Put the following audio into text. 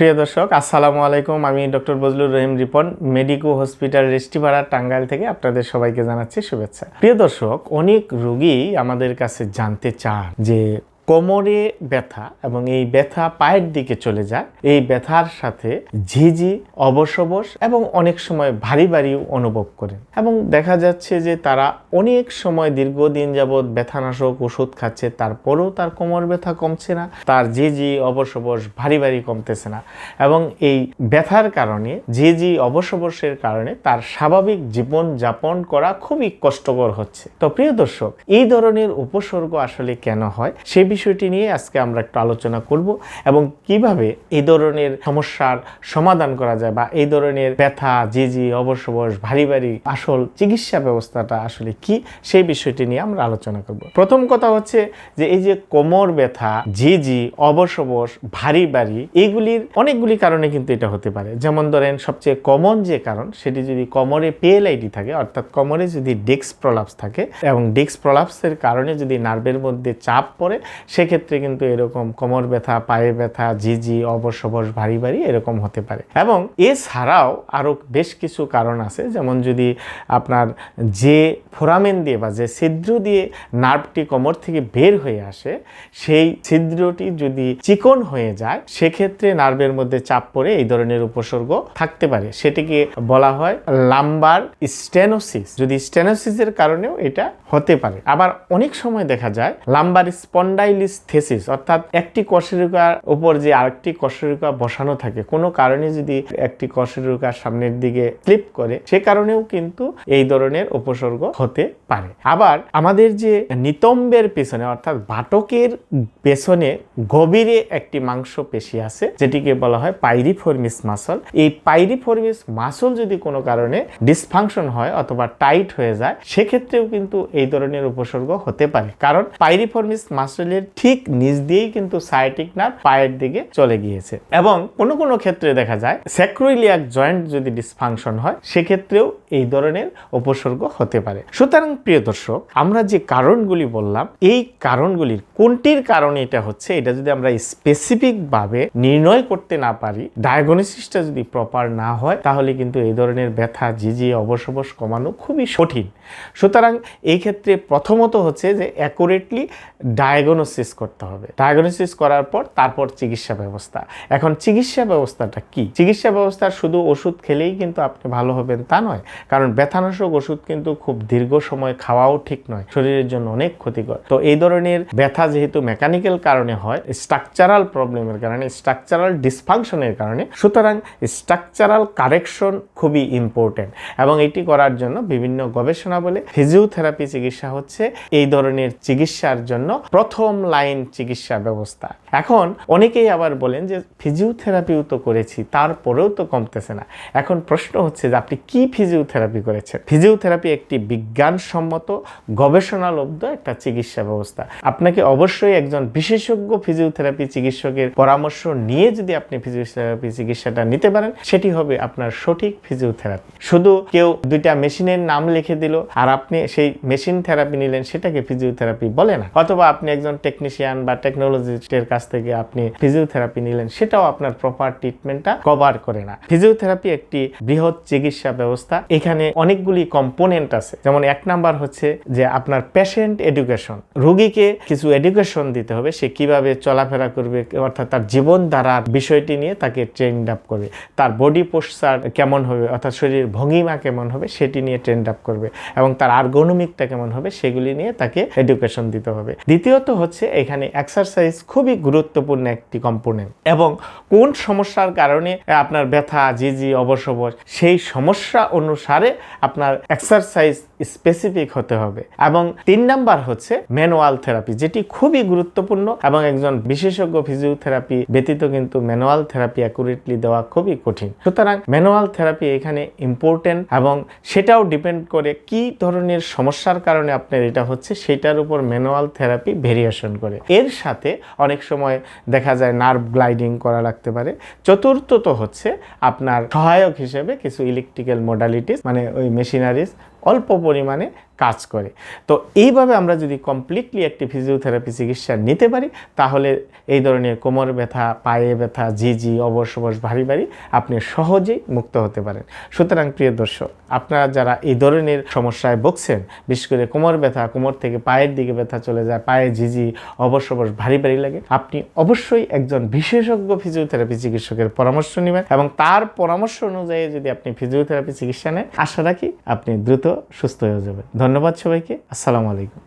প্রিয় দর্শক, আসসালামু আলাইকুম। আমি doctor Bazlur Rahim Ripon, medico hospital রেস্টিভাড়া Tangail থেকে আপনাদের সবাইকে জানাচ্ছি শুভেচ্ছা। প্রিয় দর্শক, অনেক রুগী আমাদের কাছে জানতে চান যে কোমরে ব্যথা এবং এই ব্যথা পায়ের দিকে চলে যায়। এই ব্যথার সাথে ঝিঝি, অবসবস এবং অনেক সময় ভারী ভারী অনুভব করেন। এবং দেখা যাচ্ছে যে তারা অনেক সময় দীর্ঘদিন যাবৎ ব্যথানাশক ওষুধ খাচ্ছে, তারপরেও তার কোমর ব্যথা কমছে না, তার ঝিঝি, অবসবস ভারী ভারী কমতেছে না এবং এই ব্যথার কারণে, ঝিঝি, অবসবসের কারণে তার স্বাভাবিক জীবন যাপন করা খুবই কষ্টকর হচ্ছে। তো প্রিয় দর্শক, এই ধরনের উপসর্গ আসলে কেন হয়? সেই বিষয়টি নিয়ে আজকে আমরা একটু আলোচনা করব এবং কীভাবে এই ধরনের সমস্যার সমাধান করা যায় বা এই ধরনের ব্যথা, জিজি অবসবস ভারী ভারী আসল চিকিৎসা ব্যবস্থাটা আসলে কি, সেই বিষয়টি নিয়ে আমরা আলোচনা করব। প্রথম কথা হচ্ছে যে এই যে কোমর ব্যথা, জিজি অবসবস ভারী ভারী এইগুলির অনেকগুলি কারণে কিন্তু এটা হতে পারে। যেমন ধরেন সবচেয়ে কমন যে কারণ, সেটি যদি কোমরে পিএলআইডি থাকে, অর্থাৎ কোমরে যদি ডিস্ক প্রলাপস থাকে এবং ডিস্ক প্রলাপসের কারণে যদি নার্ভের মধ্যে চাপ পড়ে সেক্ষেত্রে কিন্তু এরকম কোমর ব্যথা, পায়ে ব্যথা ঝিঝি অবসবস ভারী ভারী এরকম হতে পারে। এবং এছাড়াও আরও বেশ কিছু কারণ আছে। যেমন যদি আপনার যে ফোরামেন দিয়ে বা যে ছিদ্র দিয়ে নার্ভটি কোমর থেকে বের হয়ে আসে, সেই ছিদ্রটি যদি চিকন হয়ে যায়, সেক্ষেত্রে নার্ভের মধ্যে চাপ পড়ে এই ধরনের উপসর্গ থাকতে পারে। সেটিকে বলা হয় লাম্বার স্টেনোসিস। যদি স্টেনোসিসের কারণেও এটা হতে পারে। আবার অনেক সময় দেখা যায়, লাম্বার স্পন্ডাইলিস থেসিস অর্থাৎ একটি কশেরুকার উপর যে আরেকটি কশেরুকা বসানো থাকে, কোনো কারণে যদি একটি কশেরুকার সামনের দিকে স্লিপ করে, সে কারণেও কিন্তু এই ধরনের উপসর্গ হতে পারে। আবার আমাদের যে নিতম্বের পেছনে, অর্থাৎ বাটকের পেছনে গভীরে একটি মাংস পেশি আছে, যেটিকে বলা হয় পাইরিফর্মিস মাসল। এই পাইরিফর্মিস মাসল যদি কোনো কারণে ডিসফাংশন হয় অথবা টাইট হয়ে যায়, সেক্ষেত্রেও কিন্তু এই ধরনের উপসর্গ হতে পারে। কারণ পাইরিফর্মিস মাসলের ঠিক নিচ দিয়েই কিন্তু সাইটিক নার্ভ পায়ের দিকে চলে গিয়েছে। এবং কোনো কোনো ক্ষেত্রে দেখা যায় স্যাক্রোইলিয়াক জয়েন্ট যদি ডিসফাংশন হয়, সেক্ষেত্রেও এই ধরনের উপসর্গ হতে পারে। সুতরাং প্রিয় দর্শক, আমরা যে কারণগুলি বললাম, এই কারণগুলির কোনটির কারণে এটা হচ্ছে, এটা যদি আমরা স্পেসিফিকভাবে নির্ণয় করতে না পারি ডায়াগনোসিসটা যদি প্রপার না হয়, তাহলে কিন্তু এই ধরনের ব্যথা জিজি অবসবস কমানো খুবই কঠিন। সুতরাং এই ক্ষেত্রে প্রথমত হচ্ছে যে অ্যাকুরেটলি ডায়াগনোসিস করতে হবে। ডায়াগনোসিস করার পর তারপর চিকিৎসা ব্যবস্থা। এখন চিকিৎসা ব্যবস্থাটা কি? চিকিৎসা ব্যবস্থার শুধু ওষুধ খেলেই কিন্তু আপনি ভালো হবেন তা নয়, কারণ ব্যথানাশক ওষুধ কিন্তু খুব দীর্ঘ সময় খাওয়াও ঠিক নয়, শরীরের জন্য অনেক ক্ষতিকর। তো এই ধরনের ব্যথা যেহেতু মেকানিক্যাল কারণে হয় স্ট্রাকচারাল প্রবলেমের কারণে স্ট্রাকচারাল ডিসফাংশনের কারণে, সুতরাং স্ট্রাকচারাল কারেকশন খুবই ইম্পর্টেন্ট এবং এটি করার জন্য বিভিন্ন গবেষণা বলে ফিজিওথেরাপি চিকিৎসা হচ্ছে এই ধরনের চিকিৎসার জন্য প্রথম লাইন চিকিৎসা ব্যবস্থা। এখন অনেকেই আবার বলেন যে, ফিজিওথেরাপিও তো করেছি, তারপরেও তো কমতেছে না। এখন প্রশ্ন হচ্ছে যে, আপনি কি ফিজিওথেরাপি করেছেন? ফিজিওথেরাপি একটি বিজ্ঞানসম্মত, গবেষণালব্ধ একটা চিকিৎসা ব্যবস্থা। আপনাকে অবশ্যই একজন বিশেষজ্ঞ ফিজিওথেরাপি চিকিৎসকের পরামর্শ নিয়ে যদি আপনি ফিজিওথেরাপি চিকিৎসাটা নিতে পারেন, সেটি হবে আপনার সঠিক ফিজিওথেরাপি। শুধু কেউ দুইটা মেশিনের নাম লিখে দিল, আর আপনি সেই মেশিন থেরাপি নিলেন, সেটাকে ফিজিওথেরাপি বলে না। অথবা আপনি একজন টেকনিশিয়ান বা টেকনোলজিস্টের কাছ থেকে আপনি ফিজিওথেরাপি নিলেন, সেটাও আপনার প্রপার ট্রিটমেন্টটা কভার করে না। ফিজিওথেরাপি একটি বৃহৎ চিকিৎসা ব্যবস্থা। এখানে অনেকগুলি কম্পোনেন্ট আছে। যেমন এক নাম্বার হচ্ছে যে আপনার পেশেন্ট এডুকেশন রোগীকে কিছু এডুকেশন দিতে হবে, সে কীভাবে চলাফেরা করবে, অর্থাৎ তার জীবন ধারার বিষয়টি নিয়ে তাকে ট্রেন্ড আপ করবে। তার বডি পোস্টার কেমন হবে, অর্থাৎ শরীরের ভঙ্গিমা কেমন হবে, সেটি নিয়ে ট্রেন্ড আপ করবে। এবং তার আর্গোনমিকটা কেমন হবে, সেগুলি নিয়ে তাকে এডুকেশন দিতে হবে। দ্বিতীয়ত হচ্ছে এখানে এক্সারসাইজ খুবই গুরুত্বপূর্ণ একটি কম্পোনেন্ট এবং কোন সমস্যার কারণে আপনার ব্যথা জিজি অবসবস সেই সমস্যা অনুসারে আপনার এক্সারসাইজ স্পেসিফিক হতে হবে। এবং তিন নাম্বার হচ্ছে ম্যানুয়াল থেরাপি যেটি খুবই গুরুত্বপূর্ণ এবং একজন বিশেষজ্ঞ ফিজিওথেরাপি ব্যতীত কিন্তু ম্যানুয়াল থেরাপি অ্যাকুরেটলি দেওয়া খুবই কঠিন। সুতরাং ম্যানুয়াল থেরাপি এখানে ইম্পর্টেন্ট এবং সেটাও ডিপেন্ড করে কি ধরনের সমস্যার কারণে আপনার এটা হচ্ছে, সেটার উপর ম্যানুয়াল থেরাপি ভেরিয়েশন করে। এর সাথে অনেক সময় দেখা যায় নার্ভ গ্লাইডিং করা লাগতে পারে। চতুর্থত হচ্ছে আপনার সহায়ক হিসেবে কিছু ইলেকট্রিক্যাল মোডালিটিস মানে ওই মেশিনারিজ অল্প পরিমাণে কাজ করে। তো এইভাবে আমরা যদি কমপ্লিটলি একটি ফিজিওথেরাপি চিকিৎসা নিতে পারি, তাহলে এই ধরনের কোমর ব্যথা, পায়ে ব্যথা, ঝিঝি, অবশ অবশ ভারী ভারী আপনি সহজেই মুক্ত হতে পারেন। সুতরাং প্রিয় দর্শক, আপনারা যারা এই ধরনের সমস্যায় ভুগছেন, বিশেষ করে কোমর ব্যথা, কোমর থেকে পায়ের দিকে ব্যথা চলে যায়, পায়ে ঝিঝি, অবশ ভারী ভারী লাগে, আপনি অবশ্যই একজন বিশেষজ্ঞ ফিজিওথেরাপি চিকিৎসকের পরামর্শ নেবেন এবং তার পরামর্শ অনুযায়ী যদি আপনি ফিজিওথেরাপি চিকিৎসা নেন, আশা রাখি আপনি দ্রুত সুস্থ হয়ে যাবে। ধন্যবাদ সবাইকে। আসসালামু আলাইকুম।